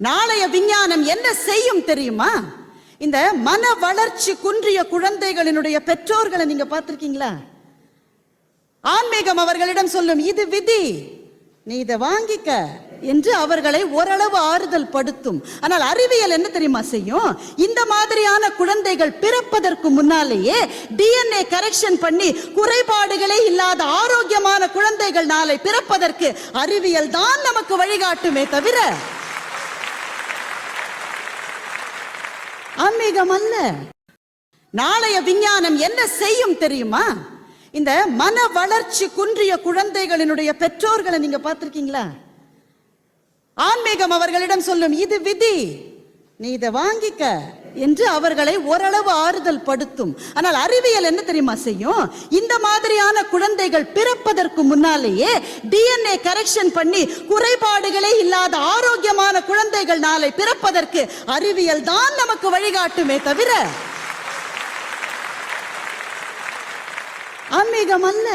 நாளைய விஞ்ஞானம் என்ன செய்யும் தெரியுமா? இந்த மன வளர்ச்சி குன்றிய குழந்தைகளினுடைய பெற்றோர்களை நீங்க பார்த்திருக்கீங்களா? ஆன்மீகம் அவர்களிடம் சொல்லும் இது விதி. நீ இதை வாங்கிக்க. என்று அவர்களை ஓரளவு ஆறுதல் படுத்தும். ஆனால் அறிவியல் என்ன தெரியுமா செய்யும்? இந்த மாதிரியான குழந்தைகள் பிறப்பதற்கு முன்னாலேயே டிஎன்ஏ கரெக்ஷன் பண்ணி குறைபாடுகளே இல்லாத ஆரோக்கியமான குழந்தைகள் நாளை பிறப்பதற்கு அறிவியல் தான் நமக்கு வழிகாட்டுமே தவிர ஆன்மீகம் அல்ல நாளைய விஞ்ஞானம் என்ன செய்யும் தெரியுமா? இந்த மன வளர்ச்சி குன்றிய குழந்தைகளினுடைய பெற்றோர்களை நீங்க பார்த்திருக்கீங்களா? ஆன்மீகம் அவர்களிடம் சொல்லும் இது விதி. நீ இதை வாங்கிக்க. என்று அவர்களை ஓரளவு ஆறுதல் படுத்தும். ஆனால் அறிவியல் என்ன தெரியுமா செய்யும்? இந்த மாதிரியான குழந்தைகள் பிறப்பதற்கு முன்னாலேயே டிஎன்ஏ கரெக்ஷன் பண்ணி குறைபாடுகளே இல்லாத ஆரோக்கிய குழந்தைகள் நாளை பிறப்பதற்கு அறிவியல் தான் நமக்கு வழிகாட்டுமே தவிர ஆன்மீகம் அல்ல.